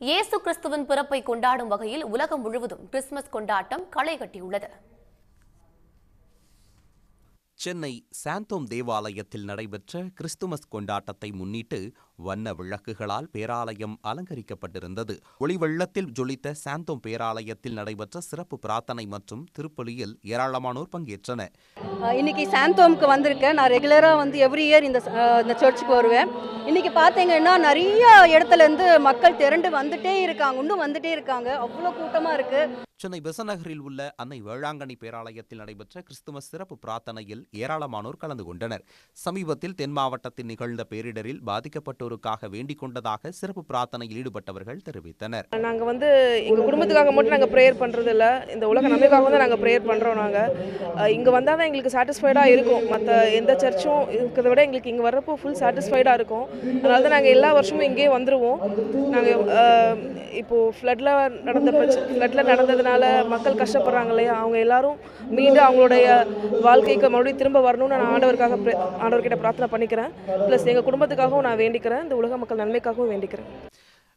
இயேசு கிறிஸ்துவின் பிறப்பை கொண்டாடும் வகையில் உலகம் முழுவதும் கிறிஸ்துமஸ் கொண்டாட்டம் களை கட்டியுள்ளது. சென்னை சாந்தோம் தேவாலயத்தில் நடைபெற்ற கிறிஸ்துமஸ் கொண்டாட்டத்தை முன்னிட்டு வண்ண விளக்குகளால் பேராலயம் அலங்கரிக்கப்பட்டிருந்தது. ஒளிவெள்ளத்தில் ஜொலித்த சாந்தோம் பேராலயத்தில் நடைபெற்ற சிறப்பு பிரார்த்தனை மற்றும் திருப்பலியில் ஏராளமானோர் பங்கேற்றனர். இன்னைக்கு சாந்தோமுக்கு வந்திருக்கேன் நான் ரெகுலராக வந்து எவ்ரி இயர் இந்த இந்த சர்ச்சுக்கு வருவேன். இன்னைக்கு பார்த்தீங்கன்னா நிறைய இடத்துல இருந்து மக்கள் திரண்டு வந்துட்டே இருக்காங்க இன்னும் வந்துட்டே இருக்காங்க. அவ்வளோ கூட்டமாக இருக்கு. சென்னை பெசநகரில் உள்ள அன்னை வேளாங்கண்ணி பேராலயத்தில் நடைபெற்ற கிறிஸ்துமஸ் சிறப்பு பிரார்த்தனையில் ஏராளமானோர் கலந்து கொண்டனர். சமீபத்தில் தென் மாவட்டத்தில் நிகழ்ந்த பேரிடரில் பாதிக்கப்பட்டோருக்காக வேண்டிக் கொண்டதாக சிறப்பு பிரார்த்தனையில் ஈடுபட்டவர்கள் தெரிவித்தனர். நாங்கள் வந்து எங்கள் குடும்பத்துக்காக மட்டும் நாங்கள் ப்ரேயர் பண்ணுறது இல்ல இந்த உலக நன்மைக்காக தான் நாங்கள் ப்ரேயர் பண்ணுறோம் நாங்கள் இங்கே வந்தால் தான் எங்களுக்கு சாட்டிஸ்ஃபைடாக இருக்கும். மற்ற எந்த சர்ச்சும் இருக்கிறத விட எங்களுக்கு இங்கே வர்றப்போ ஃபுல் சாட்டிஸ்ஃபைடாக இருக்கும். அதனால தான் நாங்கள் எல்லா வருஷமும் இங்கேயே வந்துடுவோம் நாங்கள் இப்போது ஃப்ளட்டில் நடந்த ஃப்ளட்டில் நடந்ததுனால மக்கள் கஷ்டப்படுறாங்க இல்லையா? அவங்க எல்லாரும் மீண்டும் அவங்களுடைய வாழ்க்கைக்கு மறுபடியும் திரும்ப வரணும்னு நான் ஆண்டவருக்காக ஆண்டவர்கிட்ட பிரார்த்தனை பண்ணிக்கிறேன். ப்ளஸ் எங்கள் குடும்பத்துக்காகவும் நான் வேண்டிக்கிறேன். இந்த உலக மக்கள் நன்மைக்காகவும் வேண்டிக்கிறேன்.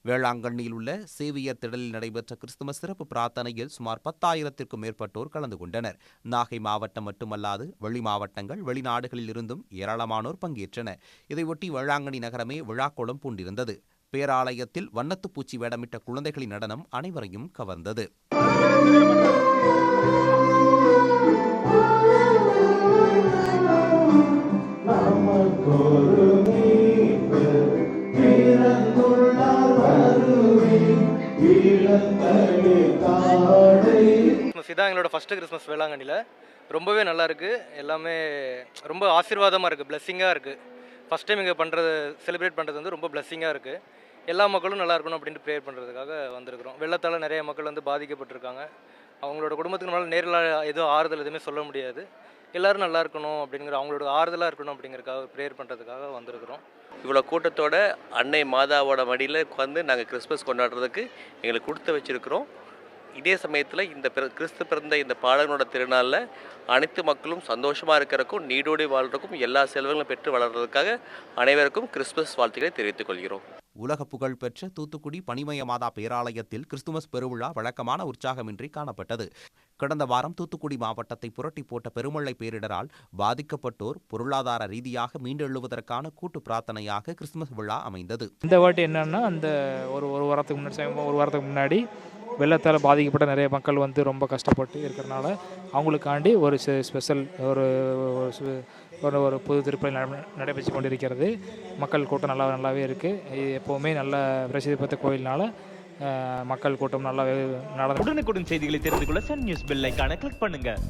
வேளாங்கண்ணியில் உள்ள சேவியர் திடலில் நடைபெற்ற கிறிஸ்துமஸ் சிறப்பு பிரார்த்தனையில் சுமார் பத்தாயிரத்திற்கும் மேற்பட்டோர் கலந்து கொண்டனர். நாகை மாவட்டம் மட்டுமல்லாது வெளி மாவட்டங்கள் வெளிநாடுகளில் இருந்தும் ஏராளமானோர் பங்கேற்றனர். இதையொட்டி வேளாங்கண்ணி நகரமே விழாக்கோளம் பூண்டிருந்தது. பேராலயத்தில் வண்ணத்துப்பூச்சி வேடமிட்ட குழந்தைகளின் நடனம் அனைவரையும் கவர்ந்தது. கிறிஸ்மஸ் இதான் எங்களோட ஃபஸ்ட்டு கிறிஸ்மஸ் வேளாங்கண்ணியில் ரொம்பவே நல்லா இருக்கு. எல்லாமே ரொம்ப ஆசீர்வாதமாக இருக்குது பிளெஸ்ஸிங்காக இருக்குது ஃபஸ்ட் டைம் இங்கே பண்ணுறது செலிப்ரேட் பண்ணுறது வந்து ரொம்ப பிளெஸ்ஸிங்காக இருக்குது எல்லா மக்களும் நல்லா இருக்கணும் அப்படின்ட்டு ப்ரேயர் பண்ணுறதுக்காக வந்திருக்கிறோம். வெள்ளத்தால் நிறைய மக்கள் வந்து பாதிக்கப்பட்டிருக்காங்க. அவங்களோட குடும்பத்துக்கு நம்மளால் நேரில் எதுவும் ஆறுதல் எதுவுமே சொல்ல முடியாது. எல்லாரும் நல்லா இருக்கணும் அப்படிங்கிற அவங்களோட ஆறுதலாக இருக்கணும் அப்படிங்கிறதுக்காக ப்ரேயர் பண்ணுறதுக்காக வந்திருக்கிறோம். இவ்வளோ கூட்டத்தோட அன்னை மாதாவோட மடியில் உட்காந்து நாங்கள் கிறிஸ்மஸ் கொண்டாடுறதுக்கு எங்களுக்கு கொடுத்து வச்சிருக்கிறோம். இதே சமயத்தில் இந்த பிற கிறிஸ்து பிறந்த இந்த பாடகனோட திருநாளில் அனைத்து மக்களும் சந்தோஷமாக இருக்கிறக்கும் நீடோடி வாழ்கிறக்கும் எல்லா செல்வங்களும் பெற்று வளர்றதுக்காக அனைவருக்கும் கிறிஸ்மஸ் வாழ்த்துக்களை தெரிவித்துக் கொள்கிறோம். உலக புகழ்பெற்ற தூத்துக்குடி பனிமய மாதா பேராலயத்தில் கிறிஸ்துமஸ் பெருவிழா வழக்கமான உற்சாகமின்றி காணப்பட்டது. கடந்த வாரம் தூத்துக்குடி மாவட்டத்தை புரட்டி போட்ட பெருமழை பேரிடரால் பாதிக்கப்பட்டோர் பொருளாதார ரீதியாக மீண்டெழுவதற்கான கூட்டு பிரார்த்தனையாக கிறிஸ்துமஸ் விழா அமைந்தது. இந்த வாட்டி என்னன்னா அந்த ஒரு ஒரு வாரத்துக்கு முன்னாடி ஒரு வாரத்துக்கு முன்னாடி வெள்ளத்தால் பாதிக்கப்பட்ட நிறைய மக்கள் வந்து ரொம்ப கஷ்டப்பட்டு இருக்கிறனால அவங்களுக்காண்டி ஒரு ஸ்பெஷல் ஒரு ஒரு ஒரு புது பொது திருப்பலி நடைபெற்று கொண்டிருக்கிறது. மக்கள் கூட்டம் நல்லா நல்லாவே இருக்குது எப்போவுமே நல்ல பிரசித்தி பெற்ற கோயில்னால மக்கள் கூட்டம் நல்லாவே நடந்து உடனுக்குடன் செய்திகளை தெரிந்து கொள்ள சன் நியூஸ் பெல் ஐக்கான கிளிக் பண்ணுங்கள்